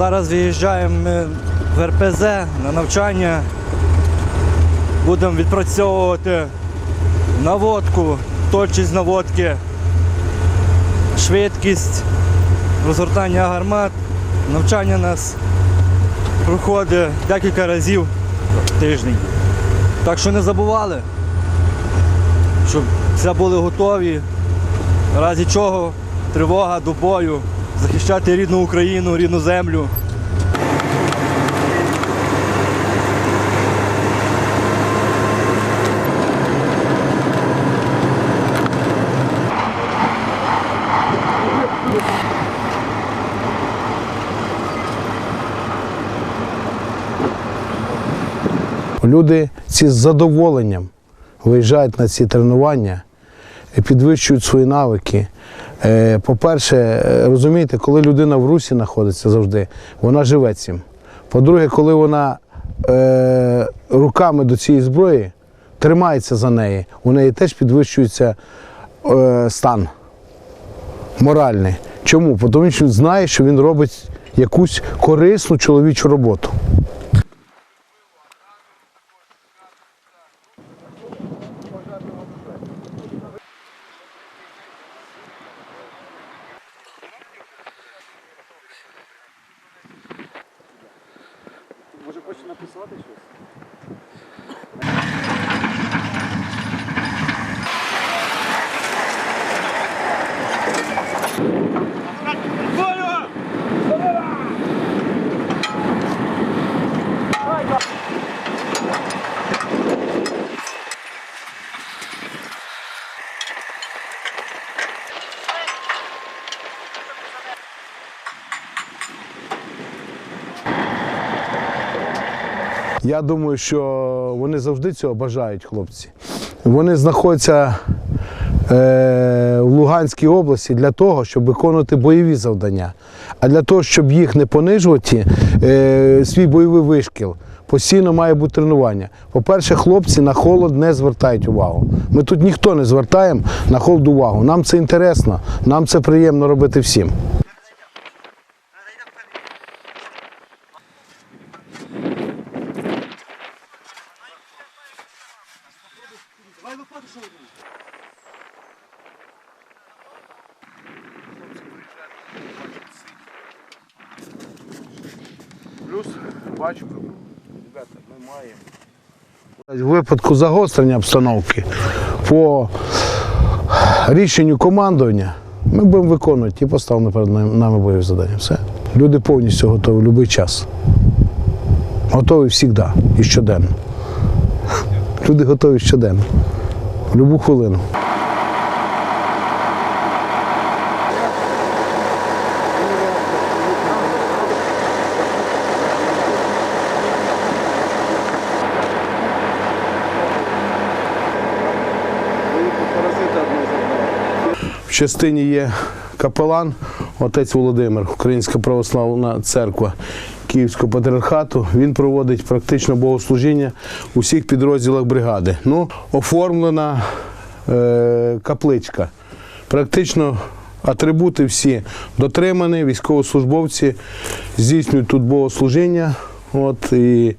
Зараз виїжджаємо в РПЗ на навчання. Будемо відпрацьовувати наводку, точність наводки, швидкість, розгортання гармат. Навчання нас проходить декілька разів в тиждень. Так що не забували, щоб все були готові. В разі чого тривога до бою, захищати рідну Україну, рідну землю. Люди ці з задоволенням виїжджають на ці тренування, підвищують свої навики. Е, По-перше, е, розумієте, коли людина в русі знаходиться завжди, вона живе цим. По-друге, коли вона е, руками до цієї зброї тримається за неї, у неї теж підвищується стан моральний. Чому? Тому що він знає, що він робить якусь корисну чоловічу роботу. na pessoa, Peixoto? Я думаю, що вони завжди цього бажають, хлопці. Вони знаходяться е, в Луганській області для того, щоб виконувати бойові завдання. А для того, щоб їх не понижувати, е, свій бойовий вишкіл, постійно має бути тренування. По-перше, хлопці на холод не звертають увагу. Ми тут ніхто не звертаємо на холод увагу. Нам це інтересно, нам це приємно робити всім. Плюс бачу, ребята, ми маємо. В випадку загострення обстановки по рішенню командування ми будемо виконувати ті поставлені перед нами бойові завдання. Все. Люди повністю готові в будь-який час. Готові завжди і щоденно. Люди готові щоденно. Будь-яку хвилину. В частині є капелан, отець Володимир, Українська православна церква Київського патріархату. Він проводить практично богослужіння у всіх підрозділах бригади. Ну, оформлена е, капличка. Практично атрибути всі дотримані, військовослужбовці здійснюють тут богослужіння. От, і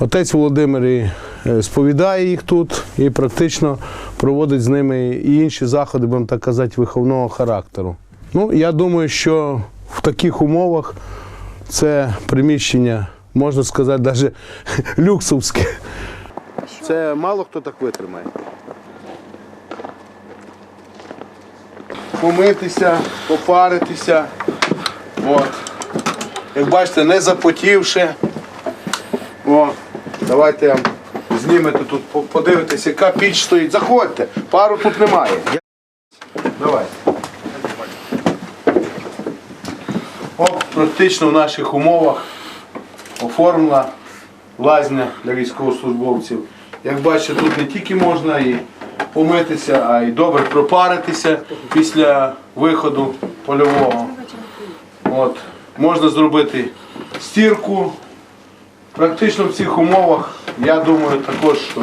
Отець Володимир і, е, сповідає їх тут і практично проводить з ними і інші заходи, будемо так казати, виховного характеру. Ну, я думаю, що в таких умовах це приміщення, можна сказати, навіть люксовське. Це мало хто так витримає. Помитися, попаритися. От. Як бачите, не запотівши. О, давайте я знімете тут, по- подивитесь, яка піч стоїть. Заходьте, пару тут немає. Давай. О, практично в наших умовах оформлена лазня для військовослужбовців. Як бачите, тут не тільки можна і помитися, а й добре пропаритися після виходу польового. От. Можна зробити стірку, Практично в цих умовах, я думаю також, що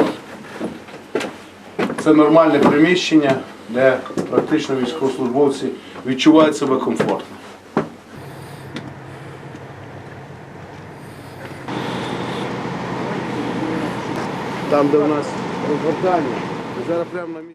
це нормальне приміщення, де практично військовослужбовці відчувають себе комфортно. Там, де у нас розгортання. Зараз прямо на місці.